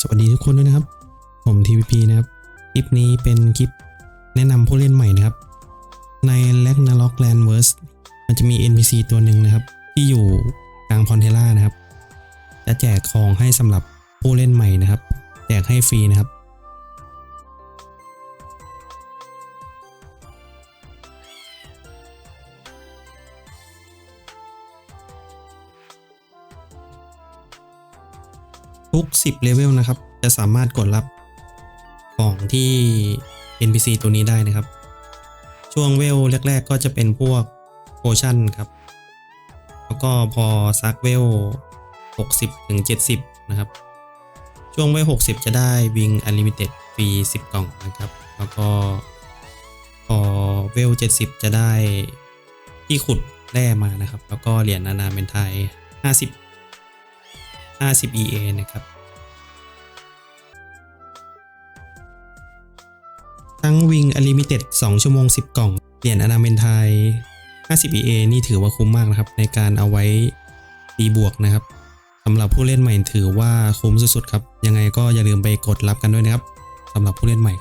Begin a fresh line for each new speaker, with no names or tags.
สวัสดีทุกคนด้วยนะครับ ผม TVP นะครับ คลิปนี้เป็นคลิปแนะนำผู้เล่นใหม่นะครับ ใน Ragnarok Landverse มันจะมี NPC ตัวหนึ่งนะครับ ที่อยู่กลางพอนเทล่านะครับ จะแจกของให้สำหรับผู้เล่นใหม่นะครับ แจกให้ฟรีนะครับ ทุก 10เลเวลนะครับ จะสามารถกดรับของที่ NPC ตัวนี้ได้นะครับ ช่วงเวลแรก ๆ ก็จะเป็นพวกโพชั่นครับ แล้วก็พอซักเวล 60ถึง70 นะครับ ช่วงเวล 60 จะได้วิงอ n l ลิมิเต็ดฟรี10 กล่องนะครับ แล้วก็พอเวล 70 จะได้ที่ขุดแร่มานะครับ แล้วก็เหรียญนานาเมนไทย 50 50 EA นะครับ ทั้งวิงอลิมิเต็ด2ชั่วโมง 10 กล่อง เหรียญอนาเมนไทย 50 EA นี่ถือว่าคุ้มมากนะครับ ในการเอาไว้ตีบวกนะครับสำหรับผู้เล่นใหม่ถือว่าคุ้มสุดๆครับ ยังไงก็อย่าลืมไปกดรับกันด้วยนะครับสำหรับผู้เล่นใหม่